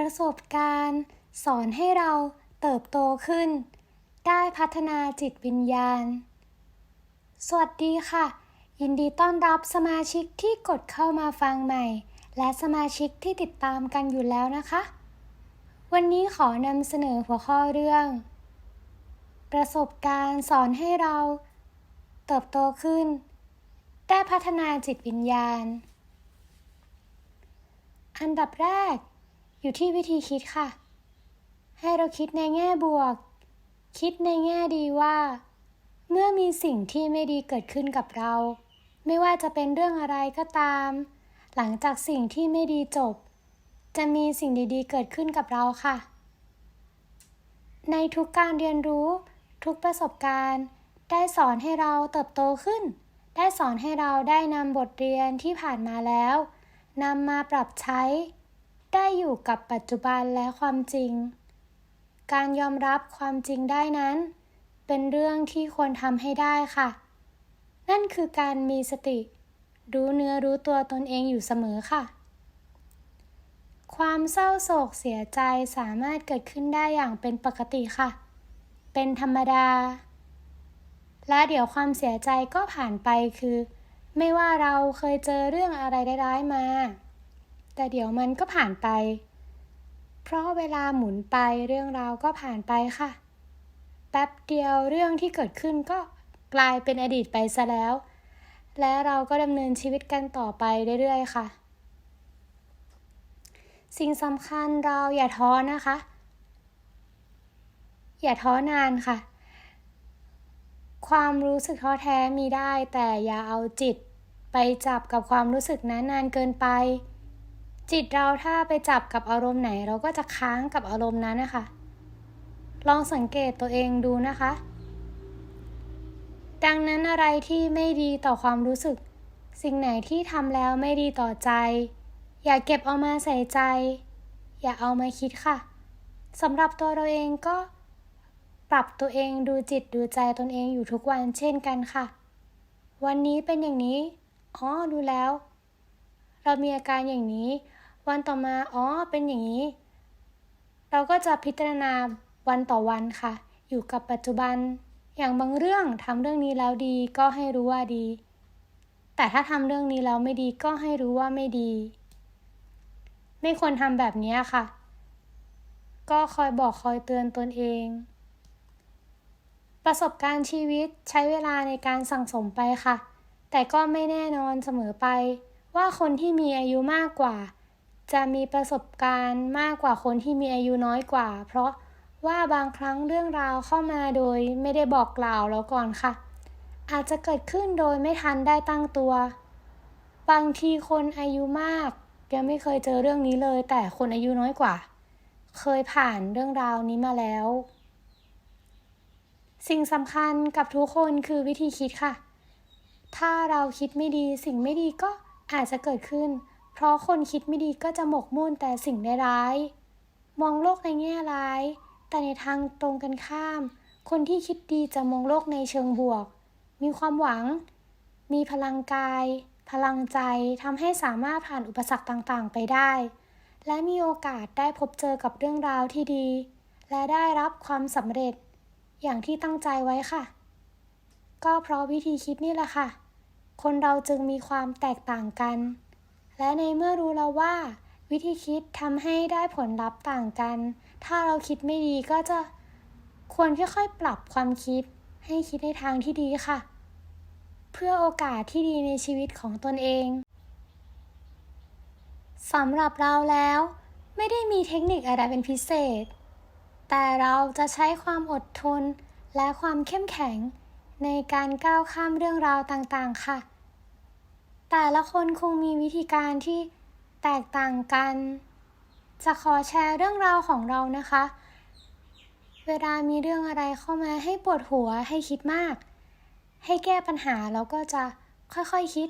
ประสบการณ์ สอนให้เราเติบโตขึ้น ได้พัฒนาจิตวิญญาณ สวัสดีค่ะ ยินดีต้อนรับสมาชิกที่กดเข้ามาฟังใหม่ และสมาชิกที่ติดตามกันอยู่แล้วนะคะ วันนี้ขอนำเสนอหัวข้อเรื่อง ประสบการณ์สอนให้เราเติบโตขึ้น ได้พัฒนาจิตวิญญาณ อันดับแรก อยู่ที่วิธีคิดค่ะ ให้เราคิดในแง่บวก คิดในแง่ดีว่า เมื่อมีสิ่งที่ไม่ดีเกิดขึ้นกับเรา ไม่ว่าจะเป็นเรื่องอะไรก็ตาม หลังจากสิ่งที่ไม่ดีจบ จะมีสิ่งดีๆ เกิดขึ้นกับเราค่ะ ในทุกการเรียนรู้ ทุกประสบการณ์ ได้สอนให้เราเติบโตขึ้น ได้สอนให้เราได้นำบทเรียนที่ผ่านมาแล้วนำมาปรับใช้ ได้อยู่กับปัจจุบันและความจริง การยอมรับความจริงได้นั้น เป็นเรื่องที่ควรทำให้ได้ค่ะ นั่นคือการมีสติ รู้เนื้อรู้ตัวตนเองอยู่เสมอค่ะ ความเศร้าโศกเสียใจสามารถเกิดขึ้นได้อย่างเป็นปกติค่ะ เป็นธรรมดา และเดี๋ยวความเสียใจก็ผ่านไปคือ ไม่ว่าเราเคยเจอเรื่องอะไรร้ายๆมา แต่เดี๋ยวมันก็ผ่านไป เพราะเวลาหมุนไปเรื่องราวก็ผ่านไปค่ะ แป๊บเดียวเรื่องที่เกิดขึ้นก็กลายเป็นอดีตไปซะแล้ว และเราก็ดำเนินชีวิตกันต่อไปเรื่อยๆค่ะ สิ่งสำคัญเราอย่าท้อนะคะ อย่าท้อนานค่ะ ความรู้สึกท้อแท้มีได้ แต่อย่าเอาจิตไปจับกับความรู้สึกนั้นนานเกินไป จิตเราถ้าไปจับกับอารมณ์ไหน เราก็จะค้างกับอารมณ์นั้นนะคะ ลองสังเกตตัวเองดูนะคะ ดังนั้นอะไรที่ไม่ดีต่อความรู้สึก สิ่งไหนที่ทำแล้วไม่ดีต่อใจ อย่าเก็บเอามาใส่ใจ อย่าเอามาคิดค่ะสำหรับตัวเราเองก็ปรับตัวเองดูจิตดูใจตนเองอยู่ทุกวันเช่นกันค่ะ วันนี้เป็นอย่างนี้ อ๋อ ดูแล้ว เรามีอาการอย่างนี้ วันต่อมา อ๋อ เป็นอย่างนี้ เราก็จะพิจารณาวันต่อวันค่ะ อยู่กับปัจจุบัน อย่างบางเรื่องทำเรื่องนี้แล้วดีก็ให้รู้ว่าดี แต่ถ้าทำเรื่องนี้แล้วไม่ดีก็ให้รู้ว่าไม่ดี ไม่ควรทำแบบนี้ค่ะ ก็คอยบอกคอยเตือนตนเอง ประสบการณ์ชีวิตใช้เวลาในการสั่งสมไปค่ะ แต่ก็ไม่แน่นอนเสมอไปว่าคนที่มีอายุมากกว่า จะมีประสบการณ์มากกว่าคนที่มีอายุน้อยกว่า เพราะว่าบางครั้งเรื่องราวเข้ามาโดยไม่ได้บอกกล่าวแล้วก่อนค่ะ อาจจะเกิดขึ้นโดยไม่ทันได้ตั้งตัว บางทีคนอายุมากยังไม่เคยเจอเรื่องนี้เลย แต่คนอายุน้อยกว่า เคยผ่านเรื่องราวนี้มาแล้ว สิ่งสำคัญกับทุกคนคือวิธีคิดค่ะ ถ้าเราคิดไม่ดีสิ่งไม่ดีก็อาจจะเกิดขึ้น เพราะคนคิดไม่ดีก็จะหมกมุ่นแต่สิ่งร้าย มองโลกในแง่ร้าย แต่ในทางตรงกันข้าม คนที่คิดดีจะมองโลกในเชิงบวก มีความหวัง มีพลังกาย พลังใจทำให้สามารถผ่านอุปสรรคต่างๆ ไปได้ และมีโอกาสได้พบเจอกับเรื่องราวที่ดี และได้รับความสำเร็จ อย่างที่ตั้งใจไว้ค่ะ ก็เพราะวิธีคิดนี่แหละค่ะ คนเราจึงมีความแตกต่างกัน และในเมื่อรู้แล้วว่า วิธีคิดทำให้ได้ผลลัพธ์ต่างกัน ถ้าเราคิดไม่ดีก็จะควรค่อยๆ ปรับความคิด ให้คิดในทางที่ดีค่ะ เพื่อโอกาสที่ดีในชีวิตของตนเองสำหรับเราแล้ว ไม่ได้มีเทคนิคอะไรเป็นพิเศษ แต่เราจะใช้ความอดทนและความเข้มแข็งในการก้าวข้ามเรื่องราวต่างๆ ค่ะ แต่ละคนคงมีวิธีการที่แตกต่างกัน จะขอแชร์เรื่องราวของเรานะคะ เวลามีเรื่องอะไรเข้ามาให้ปวดหัวให้คิดมาก ให้แก้ปัญหาแล้วก็จะค่อยๆคคิด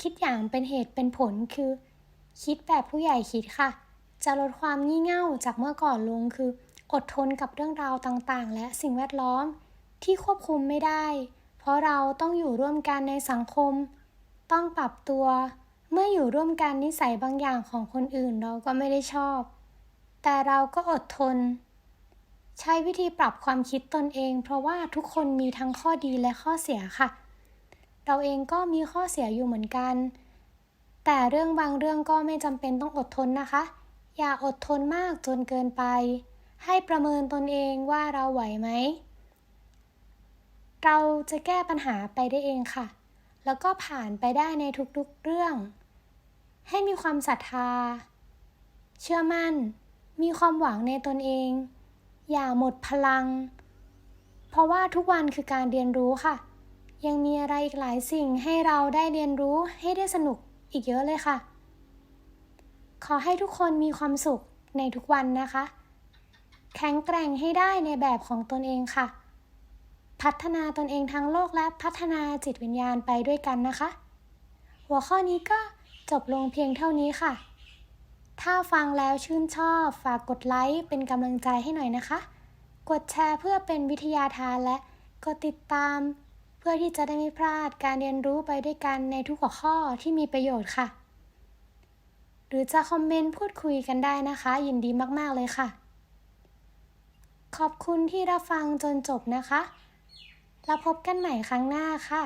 คิดอย่างเป็นเหตุเป็นผลคือ คิดแบบผู้ใหญ่คิดค่ะ จะลดความงี่เง่าจากเมื่อก่อนลงคือ อดทนกับเรื่องราวต่างๆ และสิ่งแวดล้อมที่ควบคุมไม่ได้ เพราะเราต้องอยู่ร่วมกันในสังคม ต้องปรับตัว เมื่ออยู่ร่วมกันนิสัยบางอย่างของคนอื่นเราก็ไม่ได้ชอบ แต่เราก็อดทน ใช้วิธีปรับความคิดตนเอง เพราะว่าทุกคนมีทั้งข้อดีและข้อเสียค่ะ เราเองก็มีข้อเสียอยู่เหมือนกัน แต่เรื่องบางเรื่องก็ไม่จำเป็นต้องอดทนนะคะ อย่าอดทนมากจนเกินไป ให้ประเมินตนเองว่าเราไหวไหมเราจะแก้ปัญหาไปได้เองค่ะ แล้วก็ผ่านไปได้ในทุกๆเรื่อง ให้มีความศรัทธา เชื่อมั่น มีความหวังในตนเอง อย่าหมดพลัง เพราะว่าทุกวันคือการเรียนรู้ค่ะ ยังมีอะไรอีกหลายสิ่งให้เราได้เรียนรู้ให้ได้สนุกอีกเยอะเลยค่ะ ขอให้ทุกคนมีความสุขในทุกวันนะคะ แข็งแกร่งให้ได้ในแบบของตนเองค่ะ พัฒนาตนเองทั้งโลกและพัฒนาจิตวิญญาณไปด้วยกันนะคะ หัวข้อนี้ก็จบลงเพียงเท่านี้ค่ะ ถ้าฟังแล้วชื่นชอบ ฝากกดไลค์เป็นกำลังใจให้หน่อยนะคะ กดแชร์เพื่อเป็นวิทยาทานและกดติดตาม เพื่อที่จะได้ไม่พลาดการเรียนรู้ไปด้วยกันในทุกหัวข้อที่มีประโยชน์ค่ะ หรือจะคอมเมนต์พูดคุยกันได้นะคะ ยินดีมากๆเลยค่ะ ขอบคุณที่รับฟังจนจบนะคะ แล้วพบกันใหม่ครั้งหน้าค่ะ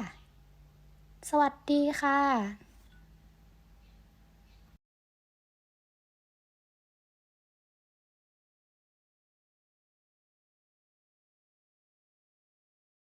สวัสดีค่ะ